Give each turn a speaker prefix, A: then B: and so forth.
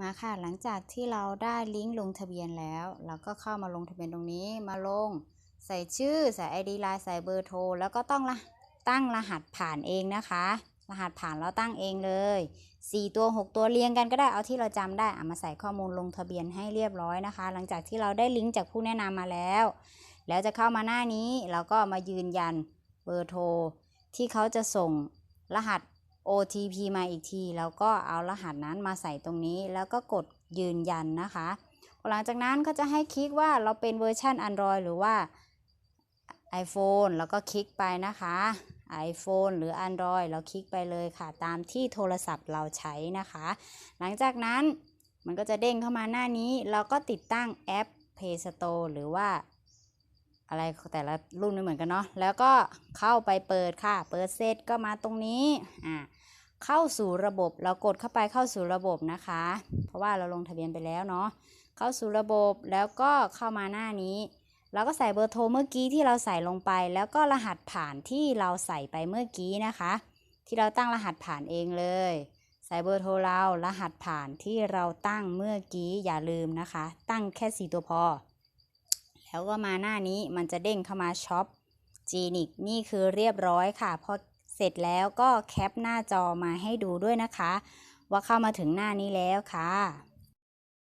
A: มาค่ะหลังจากที่เราได้ลิงก์ลงทะเบียนแล้ว เราก็เข้ามาลงทะเบียนตรงนี้มาลง ใส่ชื่อใส่ ID ไลน์ใส่เบอร์โทร แล้วก็ต้องละตั้งรหัสผ่านเองนะคะ รหัสผ่านเราตั้งเองเลย 4 ตัว 6 ตัวเรียงกันก็ได้เอาที่เราจำได้เอามาใส่ข้อมูลลงทะเบียนให้เรียบร้อยนะคะ หลังจากที่เราได้ลิงก์จากผู้แนะนำมาแล้ว แล้วจะเข้ามาหน้านี้เราก็มายืนยันเบอร์โทรที่เขาจะส่งรหัส OTP มาอีกที แล้วก็เอารหัสนั้นมาใส่ตรงนี้ แล้วก็กดยืนยันนะคะ หลังจากนั้นก็จะให้คลิกว่าเราเป็นเวอร์ชัน Android หรือว่า iPhone แล้วก็คลิกไปนะคะ iPhone หรือ Android เราคลิกไปเลยค่ะ ตามที่โทรศัพท์เราใช้นะคะ หลังจากนั้นมันก็จะเด้งเข้ามาหน้านี้ เราก็ติดตั้งแอป Play Store หรือว่า อะไรแต่ละรุ่นไม่เหมือนกันเนาะ แล้วก็เข้าไปเปิดค่ะ เปิดเสร็จก็มาตรงนี้อ่าเข้าสู่ระบบ เรากดเข้าไปเข้าสู่ระบบนะคะ เพราะว่าเราลงทะเบียนไปแล้วเนาะ เข้าสู่ระบบแล้วก็เข้ามาหน้านี้ เราก็ใส่เบอร์โทรเมื่อกี้ที่เราใส่ลงไป แล้วก็รหัสผ่านที่เราใส่ไปเมื่อกี้นะคะ ที่เราตั้งรหัสผ่านเองเลย ใส่เบอร์โทรเรา รหัสผ่านที่เราตั้งเมื่อกี้อย่าลืมนะคะ ตั้งแค่ 4 ตัวพอ แล้วก็มาหน้านี้มันจะเด้งเข้ามาช็อปจีนิกนี่คือเรียบร้อยค่ะพอเสร็จแล้วก็แคปหน้าจอมาให้ดูด้วยนะคะ ว่าเข้ามาถึงหน้านี้แล้วค่ะ